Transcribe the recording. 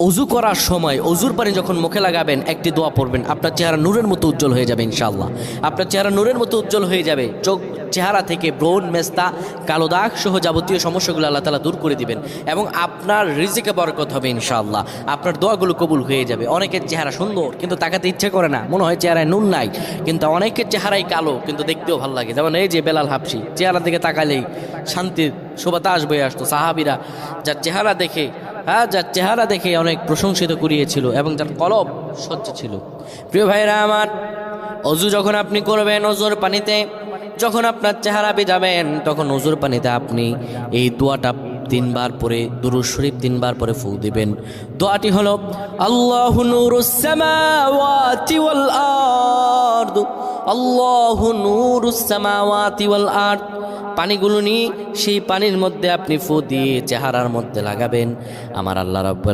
অজু করার সময়, অজুর পানি যখন মুখে লাগাবেন, একটি দোয়া পড়বেন। আপনার চেহারা নূরের মতো উজ্জ্বল হয়ে যাবে, ইনশাআল্লাহ। আপনার চেহারা নূরের মতো উজ্জ্বল হয়ে যাবে। চোখ, চেহারা থেকে ব্রণ, মেস্তা, কালো দাগ সহ যাবতীয় সমস্যাগুলো আল্লাহ তালা দূর করে দিবেন এবং আপনার রিজিকে বরকত হবে, ইনশাআল্লাহ। আপনার দোয়াগুলো কবুল হয়ে যাবে। অনেকের চেহারা সুন্দর, কিন্তু তাকাতে ইচ্ছে করে না। মনে হয় চেহারায় নুন নাই, কিন্তু অনেকের চেহারাই কালো, কিন্তু দেখতেও ভালো লাগে। যেমন এই যে বেলাল হাফসি চেহারা দিকে তাকালেই শান্তির শোভাতাস বয়ে আসতো। সাহাবিরা যার চেহারা দেখে হ্যাঁ যার চেহারা দেখে অনেক প্রশংসিত করিয়েছিল এবং যার কলব স্বচ্ছ ছিল। প্রিয় ভাইরা আমার, অজু যখন আপনি করবেন অজুর পানিতে, যখন আপনার চেহারা যাবেন তখন অজুর পানিতে আপনি এই দোয়াটা তিনবার পরে, দুরুদ শরীফ তিনবার পরে ফু দিবেন। দোয়াটি হলো, আল্লাহ নূরুস ওয়াল আল্লাহু নূরুস সামাওয়াতি ওয়াল আরদ। পানিগুলো নিয়ে সেই পানির মধ্যে আপনি ফু দিয়ে চেহারার মধ্যে লাগাবেন। আমার আল্লাহ রাব্বুল